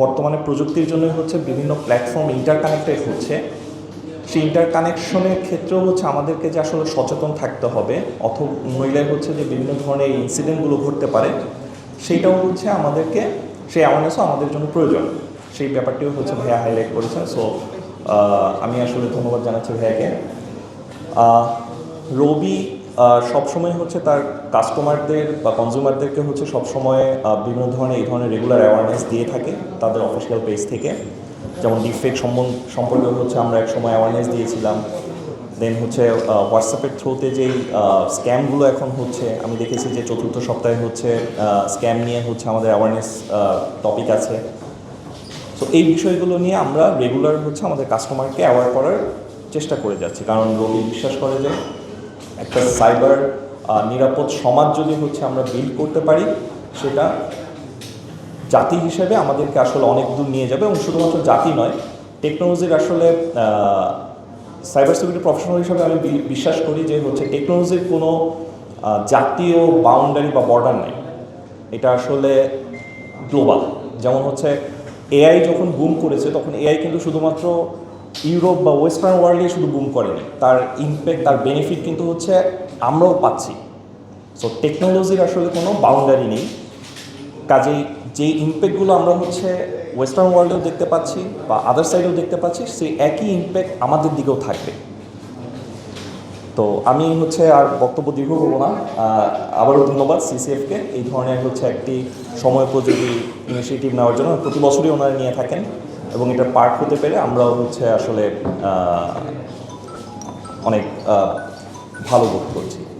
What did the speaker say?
বর্তমানে প্রযুক্তির জন্যই হচ্ছে বিভিন্ন প্ল্যাটফর্ম ইন্টারকানেক্টেড হচ্ছে। সেই ইন্টারকানেকশনের ক্ষেত্রেও হচ্ছে আমাদেরকে যে আসলে সচেতন থাকতে হবে অথ নইলে হচ্ছে যে বিভিন্ন ধরনের ইনসিডেন্টগুলো ঘটতে পারে সেইটাও হচ্ছে আমাদেরকে, সেই অ্যাওয়ারনেসও আমাদের জন্য প্রয়োজন। সেই ব্যাপারটিও হচ্ছে ভাইয়া হাইলাইট করেছেন। সো আমি আসলে ধন্যবাদ জানাচ্ছি ভাইয়াকে। রবি সবসময় হচ্ছে তার কাস্টমারদের বা কনজিউমারদেরকে হচ্ছে সবসময় বিভিন্ন ধরনের, এই ধরনের রেগুলার অ্যাওয়ারনেস দিয়ে থাকে তাদের অফিসিয়াল পেজ থেকে। যেমন ডিফেক সম্পর্কে হচ্ছে আমরা এক সময় অ্যাওয়ারনেস দিয়েছিলাম। দেন হচ্ছে হোয়াটসঅ্যাপের থ্রুতে যেই স্ক্যামগুলো এখন হচ্ছে, আমি দেখেছি যে চতুর্থ সপ্তাহে হচ্ছে স্ক্যাম নিয়ে হচ্ছে আমাদের অ্যাওয়ারনেস টপিক আছে। সো এই বিষয়গুলো নিয়ে আমরা রেগুলার হচ্ছে আমাদের কাস্টমারকে অ্যাওয়ার করার চেষ্টা করে যাচ্ছি। কারণ রবি বিশ্বাস করে যে একটা সাইবার নিরাপদ সমাজ যদি হচ্ছে আমরা বিল্ড করতে পারি, সেটা জাতি হিসেবে আমাদেরকে আসলে অনেক দূর নিয়ে যাবে এবং শুধুমাত্র জাতি নয় টেকনোলজির আসলে সাইবার সিকিউরিটি প্রফেশনাল হিসেবে আমি বিশ্বাস করি যে হচ্ছে টেকনোলজির কোনো জাতীয় বাউন্ডারি বা বর্ডার নেই। এটা আসলে গ্লোবাল যেমন হচ্ছে এআই যখন বুম করেছে, তখন এআই কিন্তু শুধুমাত্র ইউরোপ বা ওয়েস্টার্ন ওয়ার্ল্ডে শুধু বুম করেনি। তার ইমপ্যাক্ট তার বেনিফিট কিন্তু হচ্ছে আমরাও পাচ্ছি। সো টেকনোলজির আসলে কোনো বাউন্ডারি নেই। কাজেই যেই ইমপ্যাক্টগুলো আমরা হচ্ছে ওয়েস্টার্ন ওয়ার্ল্ডেও দেখতে পাচ্ছি বা আদার সাইডেও দেখতে পাচ্ছি, সেই একই ইমপ্যাক্ট আমাদের দিকেও থাকবে। তো আমি হচ্ছে আর বক্তব্য দীর্ঘ করব না। আবারও ধন্যবাদ সিসিএফকে এই ধরনের হচ্ছে একটি সময় সময়োপযোগী ইনিশিয়েটিভ নেওয়ার জন্য। প্রতি বছরই ওনারা নিয়ে থাকেন। এবং এটা পার্ট হতে পেরে আমরাও হচ্ছে আসলে অনেক ভালো বোধ করছি।